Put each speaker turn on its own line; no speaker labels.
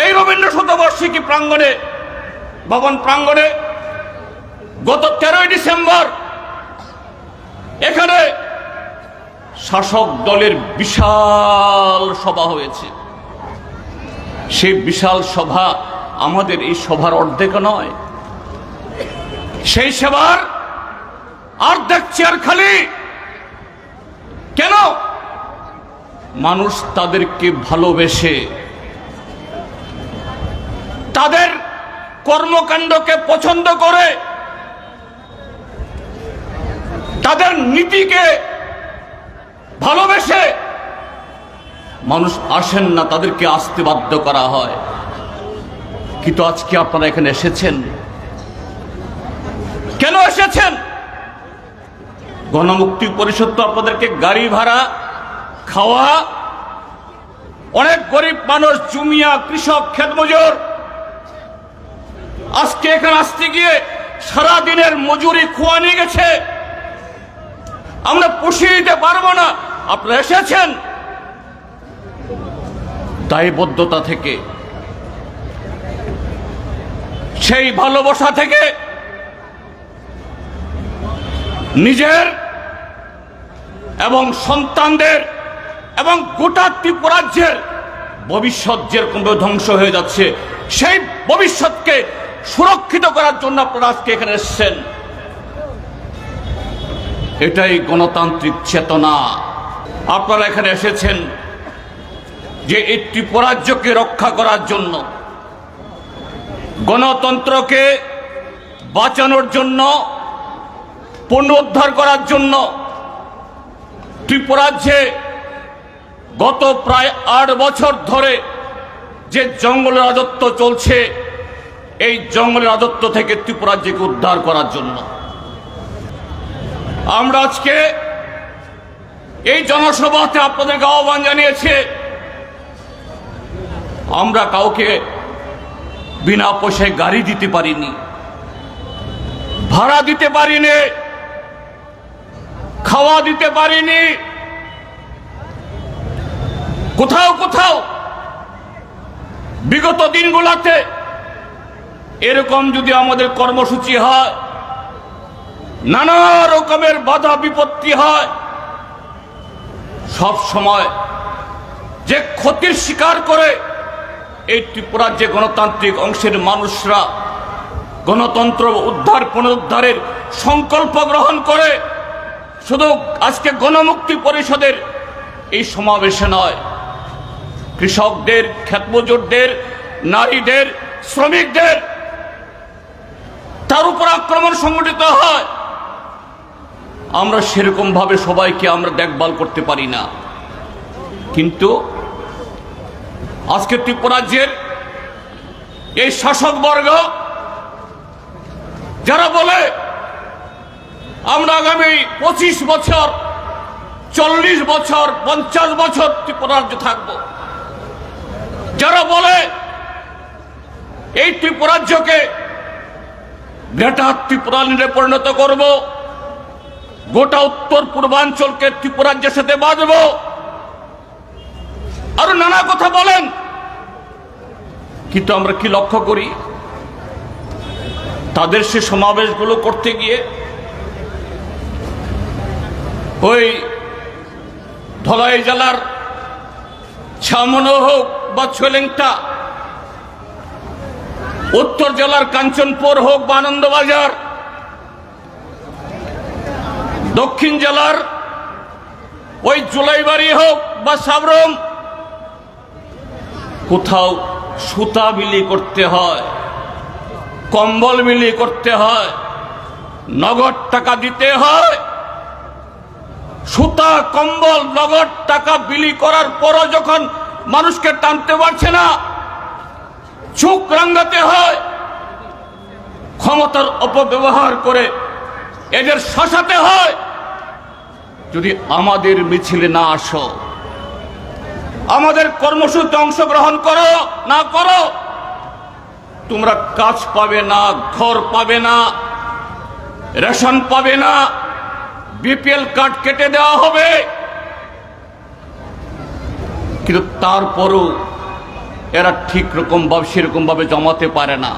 এই রবীন্দ্র শতবার্ষিকী প্রাঙ্গণে, ভবন প্রাঙ্গণে গত তেরোই ডিসেম্বর এখানে শাসক দলের বিশাল সভা হয়েছে। সেই বিশাল সভা আমাদের এই সভার অর্ধেক নয়। সেই সভার অর্ধেক চেয়ার খালি। কেন? মানুষ তাদেরকে ভালোবেসে তাদের কর্মকাণ্ডকে পছন্দ করে, তাদের নীতিকে ভালোবেসে মানুষ আসেন না, তাদেরকে আসতে বাধ্য করা হয়। কিন্তু আজকে আপনারা এখানে এসেছেন। কেন এসেছেন? গণমুক্তি পরিষদ তো আপনাদেরকে গাড়ি ভাড়া, খাওয়া, অনেক গরিব মানুষ, জুমিয়া, কৃষক ক্ষেতমজুর আজকে এখানে আসতে গিয়ে সারাদিনের মজুরি খোয়া নিয়ে গেছে। আমরা পুষিয়ে দিতে পারব না। আপনারা এসেছেন। দায়বদ্ধতা থেকে, সেই ভালোবাসা থেকে নিজের এবং সন্তানদের এবং গোটা ত্রিপুরাজ্যের ভবিষ্যৎ যেরকম ধ্বংস হয়ে যাচ্ছে, সেই ভবিষ্যৎকে সুরক্ষিত করার জন্য আপনারা আজকে এখানে এসেছেন। এটাই গণতান্ত্রিক চেতনা। আপনারা এখানে এসেছেন যে এই ত্রিপুরাজ্যকে রক্ষা করার জন্য, গণতন্ত্রকে বাঁচানোর জন্য, পুনরুদ্ধার করার জন্য ত্রিপুরাজ্যে গত প্রায় আট বছর ধরে যে জঙ্গল রাজত্ব চলছে এই জঙ্গলের রাজত্ব থেকে ত্রিপুরাজ্যকে উদ্ধার করার জন্য। আমরা আজকে এই জনসভাতে আপনাদেরকে আহ্বান জানিয়েছে, আমরা কাউকে বিনা পয়সায় গাড়ি দিতে পারিনি, ভাড়া দিতে পারিনি, খাওয়া দিতে পারিনি, কোথাও কোথাও বিগত দিনগুলোতে এরকম যদি আমাদের কর্মসূচি হয়, নানা রকমের বাধা বিপত্তি হয়, সব সময় যে ক্ষতির শিকার করে, এই ত্রিপুরার যে গণতান্ত্রিক অংশের মানুষরা গণতন্ত্র উদ্ধার, পুনরুদ্ধারের সংকল্প গ্রহণ করে, শুধু আজকে গণমুক্তি পরিষদের এই সমাবেশে নয়, কৃষকদের খ্যাতমজুরদের নারীদের, শ্রমিকদের তার উপর আক্রমণ সংগঠিত হয়। আমরা সেরকম ভাবে সবাইকে আমরা দেখভাল করতে পারি না। কিন্তু আজকে ত্রিপুরাজ্যের এই শাসক বর্গ, যারা বলে আমরা আগামী পঁচিশ বছর, চল্লিশ বছর, পঞ্চাশ বছর ত্রিপুরাজ্য থাকব। যারা বলে এই ত্রিপুরাজ্যকে গ্রেটার ত্রিপুরালিনে পরিণত করব। গোটা উত্তর পূর্বাঞ্চলকে ত্রিপুরাজ্যের সাথে বাঁধব। আরও নানা কথা বলেন। কিন্তু আমরা কি লক্ষ্য করি? তাদের সে সমাবেশগুলো করতে গিয়ে ওই ধলাই জেলার ছামনো হোক বা ছোলেংটা উত্তর জেলার কাঞ্চনপুর হোক বা আনন্দবাজার, দক্ষিণ জেলার ওই জুলাইবাড়ি হোক বা সাবরম, কোথাও সুতা বিলি করতে হয়, কম্বল বিলি করতে হয়, নগদ টাকা দিতে হয়, সুতা, কম্বল, নগদ টাকা বিলি করার পরও যখন মানুষকে টানতে পারছে না চোখ রাঙ্গাতে হয়। ক্ষমতার অপব্যবহার করে এদের শাসাতে হয়। যদি আমাদের মিছিলে না আসো, আমাদের কর্মসূচিতে অংশগ্রহণ করো, না করো, তোমরা কাজ পাবে না, ঘর পাবে না, রেশন পাবে না, বিপিএল কার্ড কেটে দেওয়া হবে। কিন্তু তারপরও এরা ঠিক রকমভাবে সেরকমভাবে সেরকম ভাবে জমাতে পারে না।